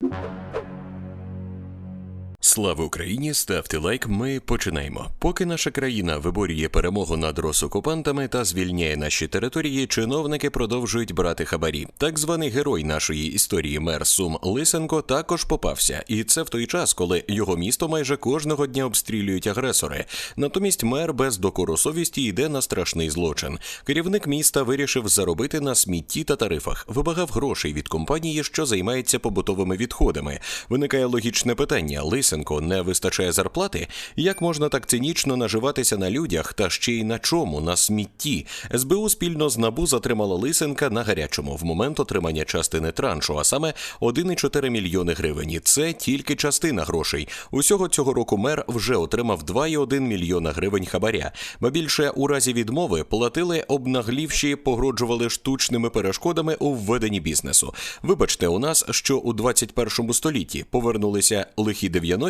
you Слава Україні! Ставте лайк. Ми починаємо. Поки наша країна виборює перемогу над росокупантами та звільняє наші території, чиновники продовжують брати хабарі. Так званий герой нашої історії, мер Сум Лисенко, також попався, і це в той час, коли його місто майже кожного дня обстрілюють агресори. Натомість мер без докору совісті йде на страшний злочин. Керівник міста вирішив заробити на смітті та тарифах, вибагав грошей від компанії, що займається побутовими відходами. Виникає логічне питання: Лисенко не вистачає зарплати? Як можна так цинічно наживатися на людях та ще й на чому? На смітті? СБУ спільно з НАБУ затримала Лисенка на гарячому в момент отримання частини траншу, а саме 1,4 мільйони гривень. Це тільки частина грошей. Усього цього року мер вже отримав 2,1 мільйона гривень хабаря. Ба більше у разі відмови платили обнаглівші, погроджували штучними перешкодами у введенні бізнесу. Вибачте, у нас що у 21 столітті повернулися лихі 90-ті?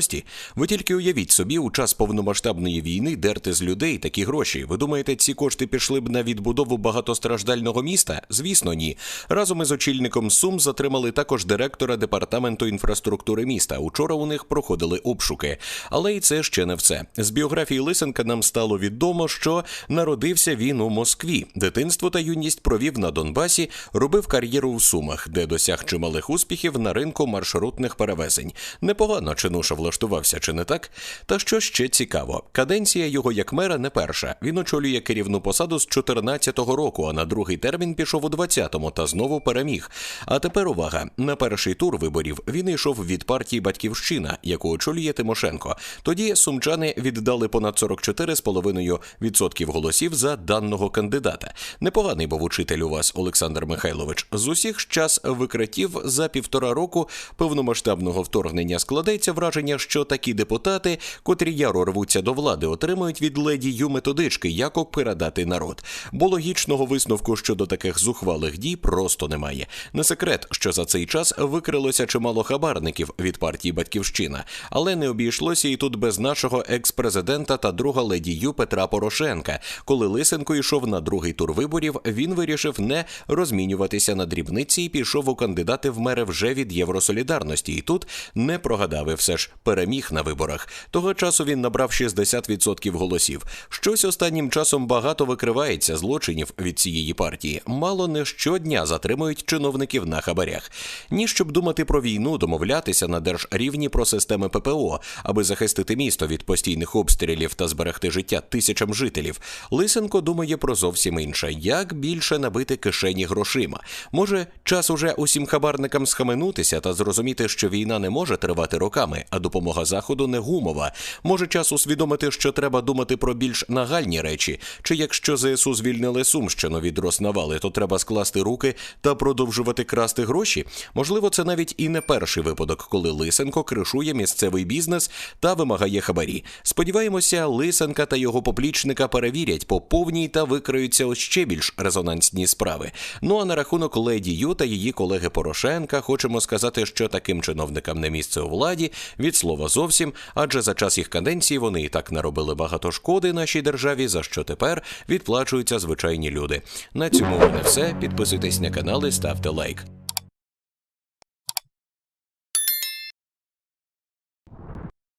Ви тільки уявіть собі, у час повномасштабної війни дерти з людей такі гроші. Ви думаєте, ці кошти пішли б на відбудову багатостраждального міста? Звісно, ні. Разом із очільником Сум затримали також директора департаменту інфраструктури міста. Учора у них проходили обшуки. Але і це ще не все. З біографії Лисенка нам стало відомо, що народився він у Москві. Дитинство та юність провів на Донбасі, робив кар'єру в Сумах, де досяг чималих успіхів на ринку маршрутних перевезень. Непогано чинуша влаштувався, чи не так? Та що ще цікаво, каденція його як мера не перша. Він очолює керівну посаду з 14-го року, а на другий термін пішов у 20-му та знову переміг. А тепер увага: на перший тур виборів він йшов від партії Батьківщина, яку очолює Тимошенко. Тоді сумчани віддали понад 44,5% голосів за даного кандидата. Непоганий був учитель у вас, Олександр Михайлович. З усіх час викриттів за півтора року повномасштабного вторгнення складається враження, що такі депутати, котрі яро рвуться до влади, отримують від леді ю методички, як обпирадати народ. Бо логічного висновку щодо таких зухвалих дій просто немає. Не секрет, що за цей час викрилося чимало хабарників від партії Батьківщина, але не обійшлося і тут без нашого екс-президента та друга леді Петра Порошенка. Коли Лисенко йшов на другий тур виборів, він вирішив не розмінюватися на дрібниці і пішов у кандидати в мери вже від Євросолідарності. І тут не прогадав і все ж переміг на виборах. Того часу він набрав 60% голосів. Щось останнім часом багато викривається злочинів від цієї партії. Мало не щодня затримують чиновників на хабарях. Ні, щоб думати про війну, домовлятися на держрівні про системи ППО, аби захистити місто від постійних обстрілів та зберегти життя тисячам жителів. Лисенко думає про зовсім інше: як більше набити кишені грошима. Може, час уже усім хабарникам схаменутися та зрозуміти, що війна не може тривати роками, а допомога заходу не гумова. Може, час усвідомити, що треба думати про більш нагальні речі. Чи якщо ЗСУ звільнили Сумщину від Роснавали, то треба скласти руки та продовжувати красти гроші? Можливо, це навіть і не перший випадок, коли Лисенко кришує місцевий бізнес та вимагає хабарі. Сподіваємося, Лисенка та його поплічника перевірять по повній та викриються ще більш резонансні справи. Ну а на рахунок леді Ю та її колеги Порошенка хочемо сказати, що таким чиновникам не місце у владі від слова зовсім, адже за час їх каденції вони і так наробили багато шкоди нашій державі, за що тепер відплачуються звичайні люди. На цьому мене все. Підписуйтесь на канал і ставте лайк.